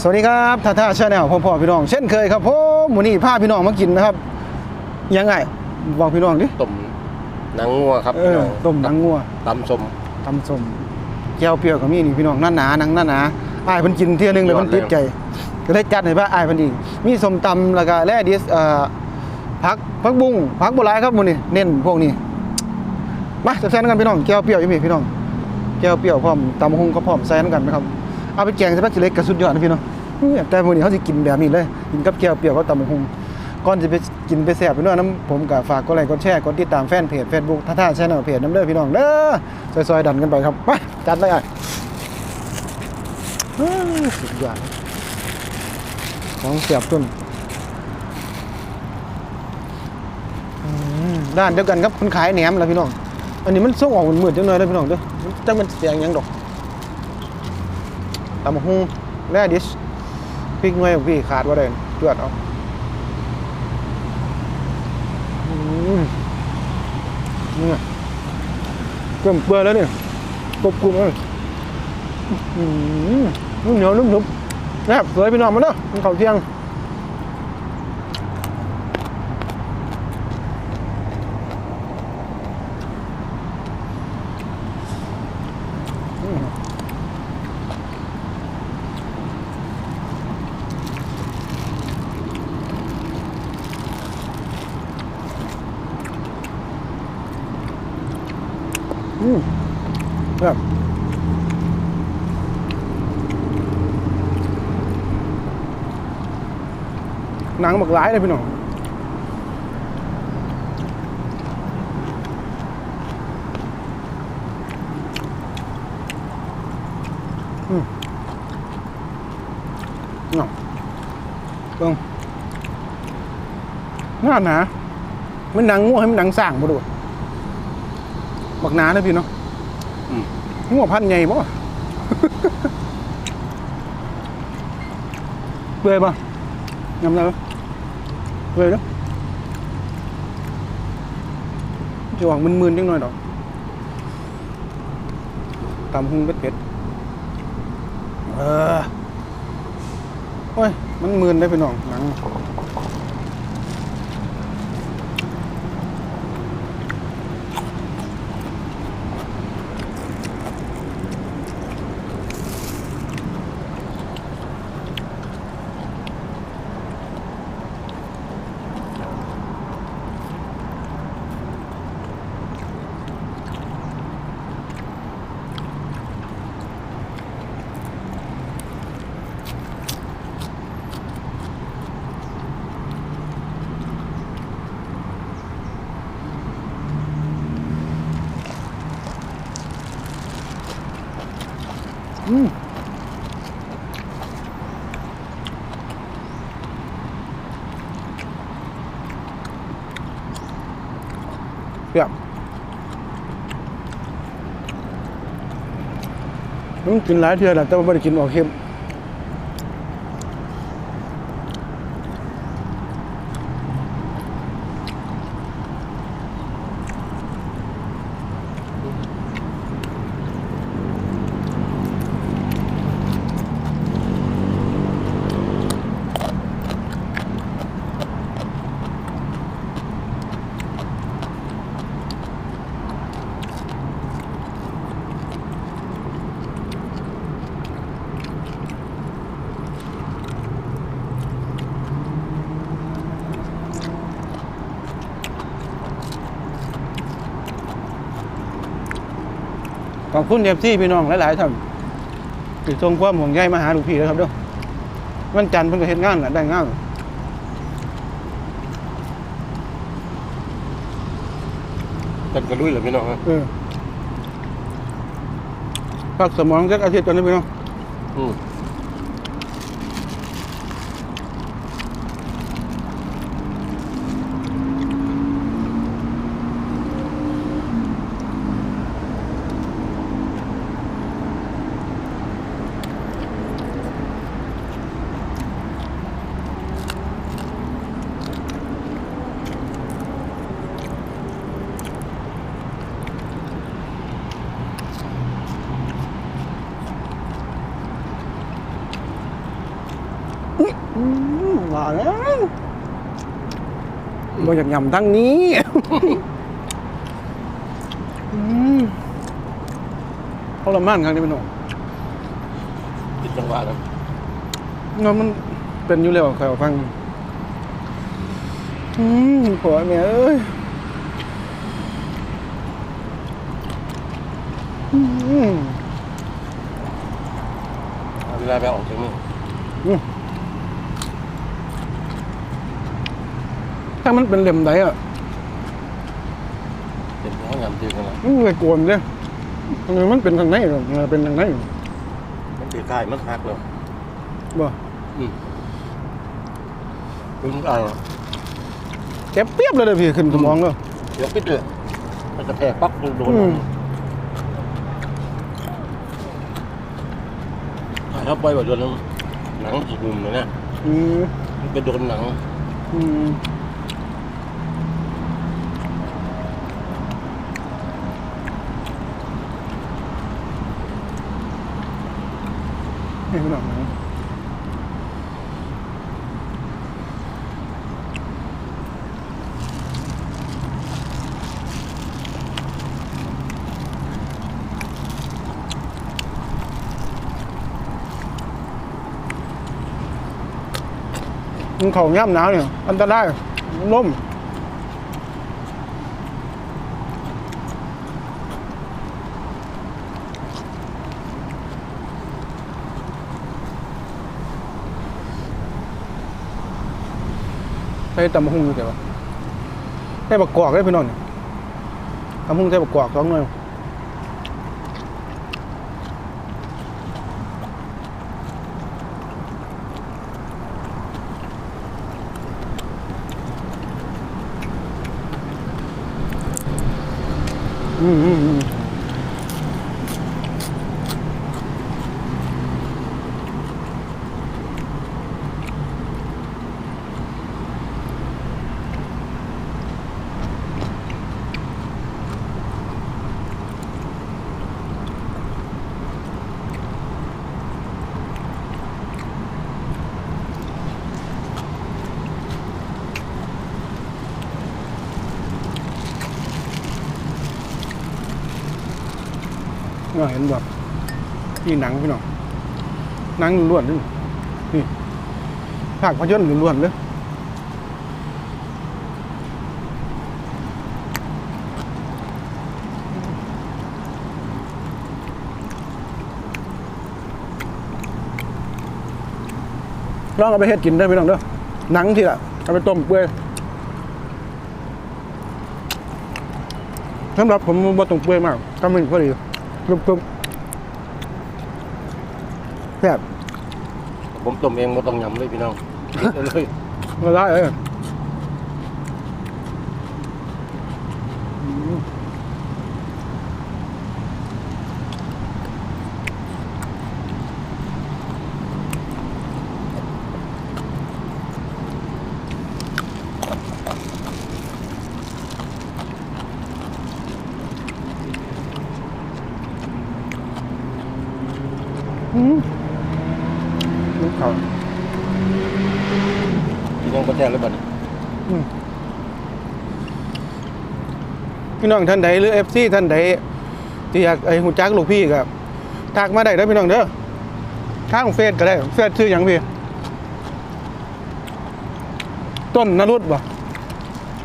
สวัสดีครับท่าท่าชาแนลพ่อพ่อพี่น้องเช่นเคยครับผมวันนี้พาพี่น้องมากินนะครับยังไงบอกพี่น้องดิต้มหนังงัวครับเออต้มหนังงัวตำส้มตำส้มแก้วเปรี้ยวกับมีนี่พี่น้องหน้าหนาหนังหน้าหนาอ้ายเพิ่นกินเที่ยหนึงเลยยอดเพิ่นติดเลย ใจก็ได้จัดให้พระอ้ายเพิ่นอีกมีส้มตำแล้วก็แล่ดิสเอ่อผักผักบุ้งผักโบราณครับมื้อนี้เน้นพวกนี้มาแซ่บๆกันพี่น้องแก้วเปรี้ยวอยู่มีพี่น้องแก้วเปรี้ยวพร้อมตำบักหุ่งก็พร้อมใส่นำกันไหมครับ เอาไปแกงใส่ผักขี้เหล็กก็สุดยอดนะพี่น้องแต่มื้อนี้เฮาสิกินแบบนี้เลยกินกับแก้วเปรี้ยวกับตำบักหุ่งก่อนจะไปกินไปแซ่บไปด้วยน้ำผมก็ฝากกดไลค์กดแชร์กดติดตามแฟนเพจ Facebook ท่าท่าชาแนลเพจน้ำเด้อพี่น้องเด้อซอยๆดันกันไปครับไปจัดเลยอะสุดยอดของเสียบต้นด้านเดียวกันครับคนขายแหนมแล้วพี่น้อง อันนี้มันส่งออกเหมืดๆจังเลยเลยพี่น้องเด้อจังมันเสียงยังดอก ตำหูแร่ดิชพริกหน่วยพี่ขาดว่าเด้จวดเอาอืมเนี่ยเกลือเปื่อยแล้วเนี่ยกรุบกรุบเลยอืมนุ่มเหนียวนุ่มๆนุบนะครับสวยพี่น้องมาเด้อมันข้าเที่ยงอืมอืม แบบหนังบักหลายเลยพี่น้องอืมเนาะตรงงานหนามันหนังง่วงให้มันหนังสร้างมาดูบักหนาเลยพี่เนาะอื มง่วพันใหญ่บ่เปื่อยป่ะยำได้ปะเปื่อยเนาะจะหวังมึนๆจังหน่อยดอกตำหุ้งเป็ดๆเออโอ้ย มันมึนได้ไปหน้องหนังอืม เปรี้ยวต้องกินหลายเทื่อแหละแต่ว่าไม่ได้กินออกเค็ม ขอบคุณเอฟซีพี่น้องหลายๆท่านติดทรงความห่วงใยมาหาลูกพี่แล้วครับเด้อวันจันทร์เพิ่นก็เฮ็ดงานแหละได้งานกันกระลุยเหรอพี่น้องฮะเออพักสมองสักอาทิตย์ก่อนนะพี่น้องอืม แล้วบ่อยากยำทั้งนี้อืมทรมานครับนี่พี่น้องติดจังหวะนะเนาะมันเป็นอยู่แล้วใครเอาฟัง อืมผัวแม่เอ้ยอืม เอาเวลาไปออกจากนี่ ถ้ามันเป็นเหลี่ยมไหนอะเป็นห้องยำจืดกันละมันเลยโกนเลยทำไมมันเป็นทางไหนหรอมันเป็นทางไหนมันถือค่ายมันหักเลยบ่อืมคุณอ่าเจ็บเปียบเลยเด้อพี่ขึ้นสมองเลยเดี๋ยวปิดเลยมันจะแทกปั๊บโดนถ้าปล่อยแบบโดนหนังสุกุมเลยนะอืมมันไปโดนหนัง อืม ให้พี่น้องนะมันเขาย่ำหนาวเนี่ยอันตรายล่ม ใส่ตำบักหุ่งอยู่เดี๋ยวใส่บักกอกได้พี่น้องเนี่ยตำบักหุ่งใส่บักกอกสองหน่อยอืมอืมอืม น่าเห็นแบบนี่หนังพี่น้องหนังล้วนนี่นี่ภาคพยนตร์ล้วนเลยลองเอาไปเฮ็ดกินได้พี่น้องเด้อหนังที่ละเอาไปต้มเปื่อยสำหรับผมบ่ต้องเปื่อยมากก็มันพอดี กรุบๆแซ่บผมต้มเองไม่ต้องยำเลยพี่น้องกินเลยละลายเลยอืมลูกเขา พี่น้องประเทศเลยบัดนี้ พี่น้องท่านใดหรือเอฟซีท่านใดที่อยากไอ้หูจักลูกพี่ก็ทักมาได้เด้อพี่น้องเด้อทางเฟซก็ได้เฟซชื่อหยังพี่ต้นนรุตบ่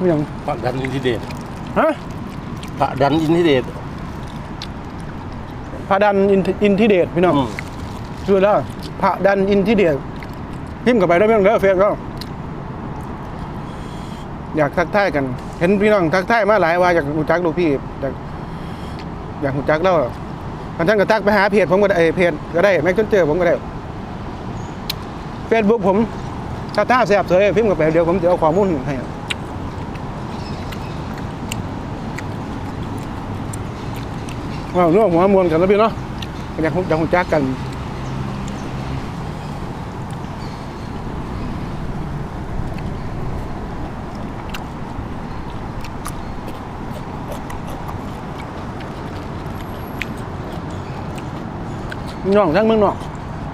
มีหยังพระดันอินทิเดชฮะพระดันอินทิเดชพระดันอินทอินทิเดชพี่น้องอืม ชื่อแล้วพระดันอินทิเดชพิมพ์กับไปได้อพี่น้องเด้อเฟซก็ อยากทักทายกัน เห็นพี่น้องทักทายมาหลายว่าอยากหูจักลูกพี่อยากอยากหูจักแล้วกันท่านก็ทักไปหาเพจผมก็ได้เพจก็ได้แม็กจนเจอผมก็ได้เฟซบุ๊กผมถ้าท่าแสบเสยพิมพ์กับไปเดี๋ยวผมจะเอาข้อมูลให้ว้าวเรื่องหัวมวลกันแล้วพี่เนาะอยากอยากหูจักกัน น้องทั้งเมืองนอก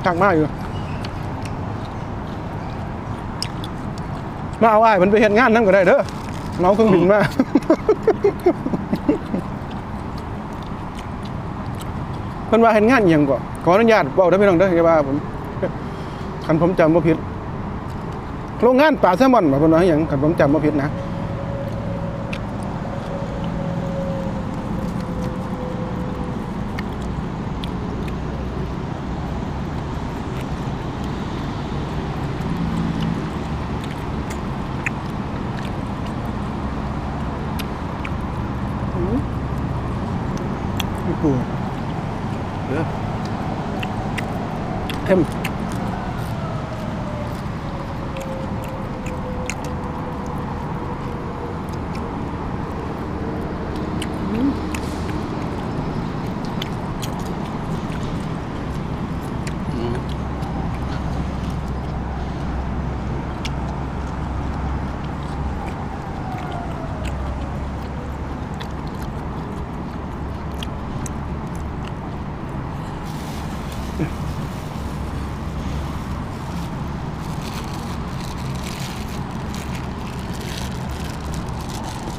ทักมาอยู่ มาเอาอ้ายมันไปเฮ็ดงานนั่นก็ได้เด้อเมาเครื่องบินมาเพิ่นว่าเฮ็ดงานอิหยังก่อนขออนุญาตเว้าได้อพี่น้องเด้ออย่าว่าผมคันผมจำบ่ผิดโรงงานปลาแซลมอนบ่เพิ่นว่าอิหยังคันผมจำบ่ผิดนะ นี่ปูเ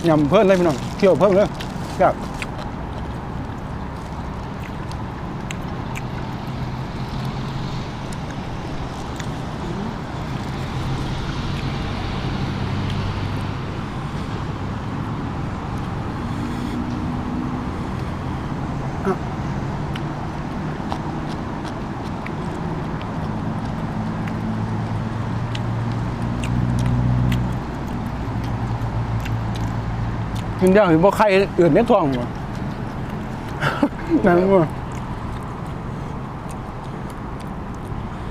ยำเพิ่มเลยพี่น้องเคี่ยวเพิ่มเลยครับ กินย่างเห็นบ่ไข่อื่นในท้องบ่นั่นบ่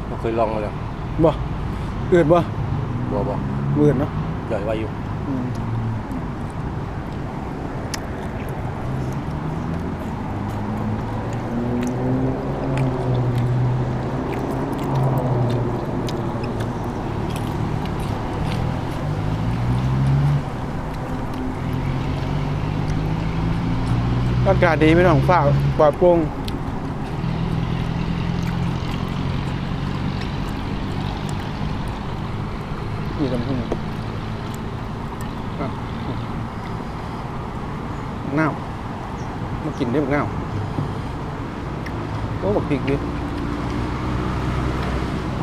เราเคยลองมาแล้วบ่อื่นบ่บ่บ่อื่นเนาะย่อยไว้อยู่ อากาศดีไม่ต้องฟ้าปลอดโปร่งนี่ลำพูนอะเน่ามากินได้บักน่าโอ้บักพริกดิ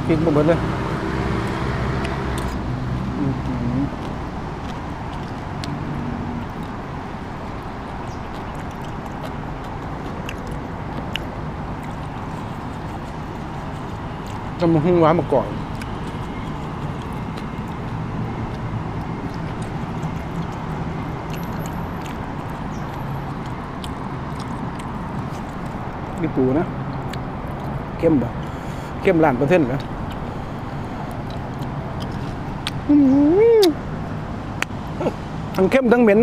พริกบ่เบิดเลยอื้อหือ จะมาหุ้งหวามาก่อน นี่ปูนะ เข้มบ่เข้มล้านเปอร์เซ็นต์แล้วอื้อหือทั้งเข้มทั้งเหม็น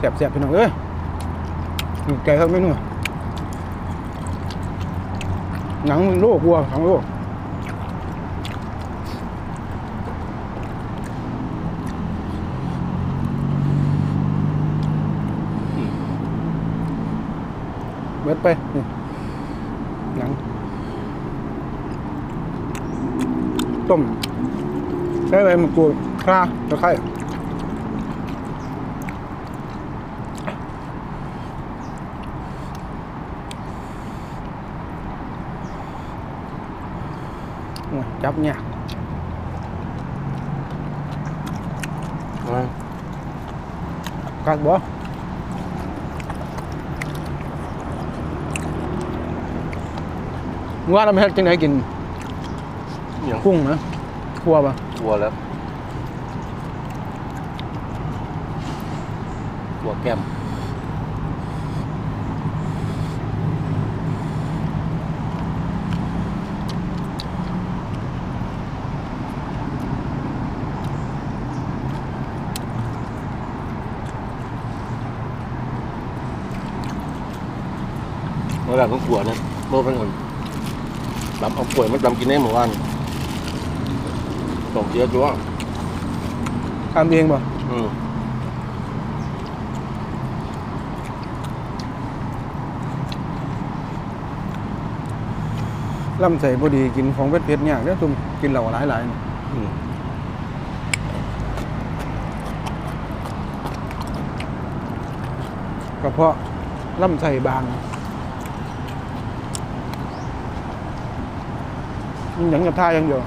แสบๆพี่น้องเอ้ยนี่ไก่ครับไม่นัวหนังโลกวัวทั้งโลกเบิดไปหนังต้มใช้อะไรมะกรูดข่าตะไคร้ จับเนี่ยากอ่ากัดบ่ว่าเราไม่เฮ็ดจังไดกินอย่างกุ้งนะกลัวปะกลัวแล้วกลัวแก้ม เวลาของขวดนะโลกทั้งคนลำเอาขวดมานำกินได้หมู่บ้านส่งเยอะจ้วงทำเองป่ะอืมลำใส่พอดีกินของเผ็ดๆเนี่ยแล้วจุ่มกินเหล่าหลายๆนี่กระเพาะลำใส่บาง ยังกับท่าอย่างเดียว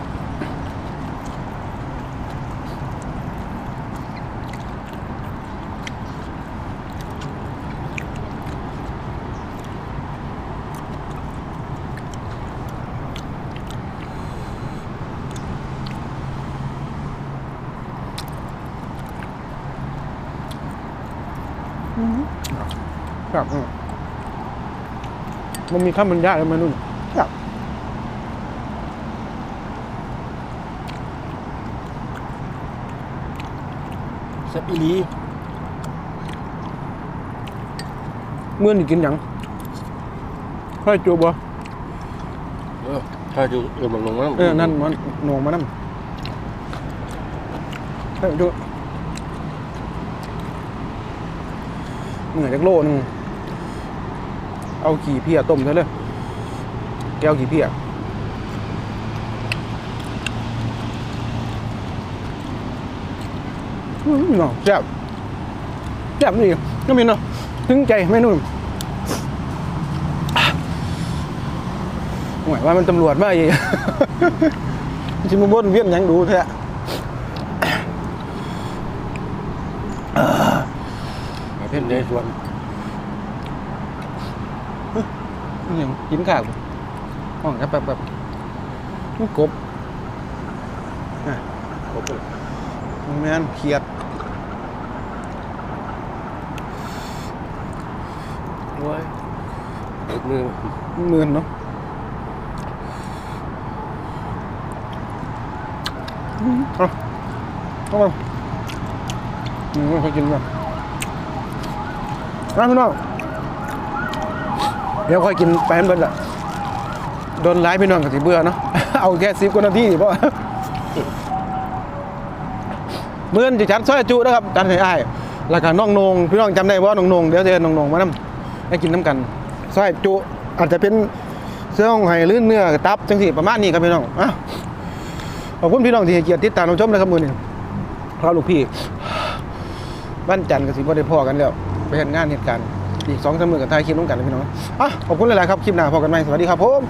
ครับอืมมันมีข้ามบรรยายเลยมันนุ่นครั บแซ่บอีหลีเมื่อนี่กินหยังค่อยจูบบ่เออถ้าจะเออมันลงมาเออนั่นมันหน่วงมานั่นค่อยจูเหนื่อยจากโลนึงเอาขี่เพียต้มซะเลยแก้วขี่เพีย อืมเนาะแซ่บแซ่บนี่ก็มีเนาะถึงใจไม่นุ่มหมายว่ามันตำรวจมาอีกจิมาบนเวียนหยังดูแท้เพ่นในส่วนอิหยังกินข้าวบ่ห้องครับแบบแบบมันกบครบเลยมัน แม่นเขียดโอ้ยเอ็ดมือมันหมื่นเนาะอืมเอาเอามาอืมค่อยกินก่อนนะพี่น้องเดี๋ยวค่อยกินไปให้เบิดละโดนไล่พี่น้องกับสิเบื่อเนาะเอาแค่สิบกว่านาทีเพราะ เมื่อนจะชัดซอยจุนะครับจันให้อ้ายแล้วก็น้องนงพี่น้องจำได้ว่าน้องนงเดี๋ยวเจอน้องนงมานํให้กินน้ำกันซอยจุอาจจะเป็นเสื้อของไห้ลื่นเนื้อตับจังสิประมาณนี้ครับพี่น้องอะขอบคุณพี่น้องที่ให้เกียรติติดตามชมนะครับมือนี้พระลูกพี่บ้านจันทร์กับสิบ่ได้พ่อกันแล้วไปเห็นงานเหตุการณ์อีกสองสามมือกับทายคลิปน้องกันนะพี่น้องอะขอบคุณหลายๆครับคลิปหน้าพอกันใหม่สวัสดีครับผม